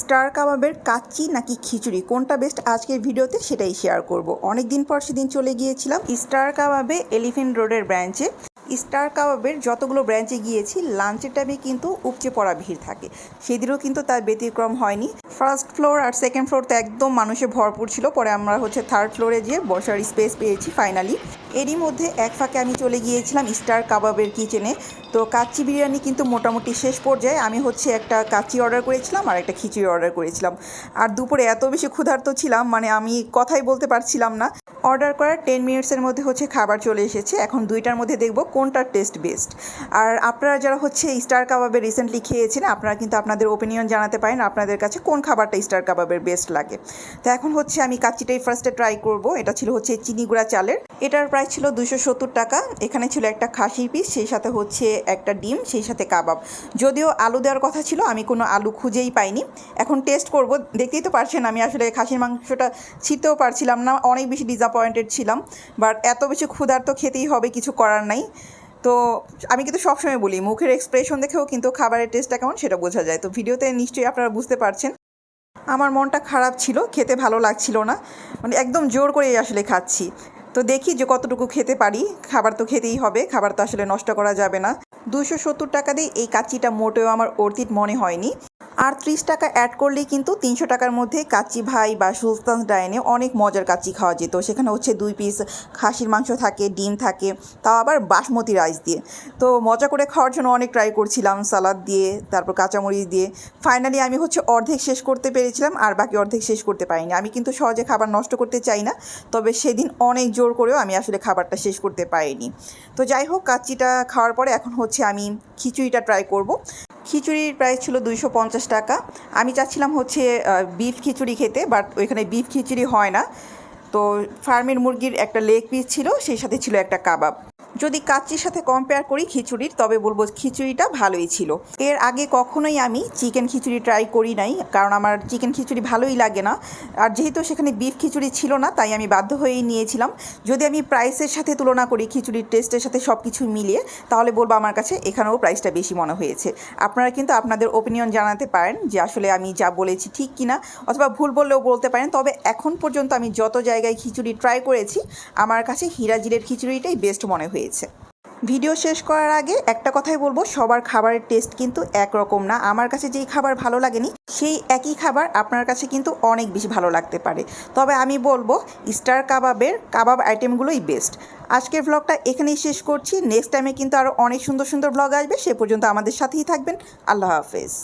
Star কাবাবের কাচ্চি নাকি খিচুড়ি? কোনটা বেস্ট আজকের ভিডিওতে সেটাই শেয়ার করব। অনেক দিন পর সেদিন চলে গিয়েছিলাম স্টার কাবাবে এলিফেন্ট রোডের ব্রাঞ্চে স্টার কাবাবের যতগুলো ব্রাঞ্চে গিয়েছি, লাঞ্চের টাইমে কিন্তু উপচে পড়া ভিড় থাকে। সেদিনও কিন্তু তার ব্যতিক্রম হয়নি। ফার্স্ট ফ্লোর আর সেকেন্ড ফ্লোর তো একদম মানুষে ভরপুর ছিল। পরে আমরা হচ্ছে থার্ড ফ্লোরে গিয়ে বসার স্পেস পেয়েছি ফাইনালি এরই মধ্যে এক ফাঁকে আমি চলে গিয়েছিলাম স্টার কাবাবের কিচেনে তো কাচ্চি বিরিয়ানি কিন্তু মোটামুটি শেষ পর্যায়ে আমি হচ্ছে একটা কাচ্চি অর্ডার করেছিলাম আর একটা খিচুড়ি অর্ডার করেছিলাম। আর দুপুরে এত বেশি ক্ষুধার্ত ছিলাম মানে আমি কথাই বলতে পারছিলাম না। অর্ডার করার টেন মিনিটসের মধ্যে হচ্ছে খাবার চলে এসেছে। এখন দুইটার মধ্যে দেখব কোনটার টেস্ট বেস্ট। আর আপনারা যারা হচ্ছে স্টার কাবাবে রিসেন্টলি খেয়েছেন, আপনারা কিন্তু আপনাদের ওপিনিয়ন জানাতে পারেন আপনাদের কাছে কোন খাবারটা স্টার কাবাবের বেস্ট লাগে। তো এখন হচ্ছে আমি কাচ্চিটাই ফার্স্টে ট্রাই করব। এটা ছিল হচ্ছে চিনি গুঁড়া চালের। এটার প্রাইস ছিল দুশো সত্তর টাকা। এখানে ছিল একটা খাসির পিস সেই সাথে হচ্ছে একটা ডিম, সেই সাথে কাবাব। যদিও আলু দেওয়ার কথা ছিল, আমি কোনো আলু খুঁজেই পাইনি। এখন টেস্ট করব। দেখতেই তো পারছেন, আমি আসলে খাসির মাংসটা ছিঁড়তেও পারছিলাম না, অনেক বেশি ডিসঅ্যাপয়েন্টেড ছিলাম বাট এত বেশি ক্ষুধার তো খেতেই হবে কিছু করার নাই। তো আমি কিন্তু সবসময় বলি, মুখের এক্সপ্রেশন দেখেও কিন্তু খাবারের টেস্টটা কেমন সেটা বোঝা যায়। তো ভিডিওতে নিশ্চয়ই আপনারা বুঝতে পারছেন। আমার মনটা খারাপ ছিল, খেতে ভালো লাগছিল না। মানে একদম জোর করেই আসলে খাচ্ছি। তো দেখি যে কতটুকু খেতে পারি। খাবার তো খেতেই হবে, খাবার তো আসলে নষ্ট করা যাবে না। দুশো সত্তর টাকা দিয়ে এই কাচ্চিটা মোটেও আমার অর্থিত মনে হয়নি। আর ত্রিশ টাকা অ্যাড করলেই কিন্তু তিনশো টাকার মধ্যে কাচ্চি ভাই বা সুলতান ডাইনে অনেক মজার কাচ্চি খাওয়া যেত। সেখানে হচ্ছে দুই পিস খাসির মাংস থাকে, ডিম থাকে, তাও আবার বাসমতি রাইস দিয়ে। তো মজা করে খাওয়ার জন্য অনেক ট্রাই করছিলাম সালাদ দিয়ে, তারপর কাঁচামরিচ দিয়ে। ফাইনালি আমি হচ্ছে অর্ধেক শেষ করতে পেরেছিলাম, আর বাকি অর্ধেক শেষ করতে পারিনি। আমি কিন্তু সহজে খাবার নষ্ট করতে চাই না, তবে সেদিন অনেক জোর করেও আমি আসলে খাবারটা শেষ করতে পারিনি। তো যাই হোক, কাচ্চিটা খাওয়ার পরে এখন হচ্ছে আমি খিচুড়িটা ট্রাই করব। খিচুড়ির প্রাইস ছিল দুইশো পঞ্চাশ টাকা। আমি চাচ্ছিলাম হচ্ছে বিফ খিচুড়ি খেতে বাট ওইখানে বিফ খিচুড়ি হয় না। তো ফার্মের মুরগির একটা লেগ পিস ছিল, সেই সাথে ছিল একটা কাবাব। যদি কাচ্চির সাথে কম্পেয়ার করি খিচুড়ির, তবে বলব খিচুড়িটা ভালোই ছিল। এর আগে কখনোই আমি চিকেন খিচুড়ি ট্রাই করি নাই, কারণ আমার চিকেন খিচুড়ি ভালোই লাগে না। আর যেহেতু সেখানে বিফ খিচুড়ি ছিল না, তাই আমি বাধ্য হয়েই নিয়েছিলাম। যদি আমি প্রাইসের সাথে তুলনা করি, খিচুড়ির টেস্টের সাথে সব কিছু মিলিয়ে, তাহলে বলব আমার কাছে এখানেও প্রাইসটা বেশি মনে হয়েছে। আপনারা কিন্তু আপনাদের ওপিনিয়ন জানাতে পারেন যে আসলে আমি যা বলেছি ঠিক কিনা, অথবা ভুল বললেও বলতে পারেন। তবে এখন পর্যন্ত আমি যত জায়গায় খিচুড়ি ট্রাই করেছি, আমার কাছে হিরাজিলের খিচুড়িটাই বেস্ট মনে হয়েছে। ভিডিও শেষ করার আগে একটা কথাই বলব, সবার খাবারের টেস্ট কিন্তু একরকম না। আমার কাছে যেই খাবার ভালো লাগেনি, সেই একই খাবার আপনার কাছে কিন্তু অনেক বেশি ভালো লাগতে পারে। তবে আমি বলব, স্টার কাবাবের কাবাব আইটেমগুলোই বেস্ট আজকের ব্লগটা এখানেই শেষ করছি। নেক্সট টাইমে কিন্তু আরও অনেক সুন্দর সুন্দর ব্লগ আসবে। সে পর্যন্ত আমাদের সাথেই থাকবেন। আল্লাহ হাফেজ।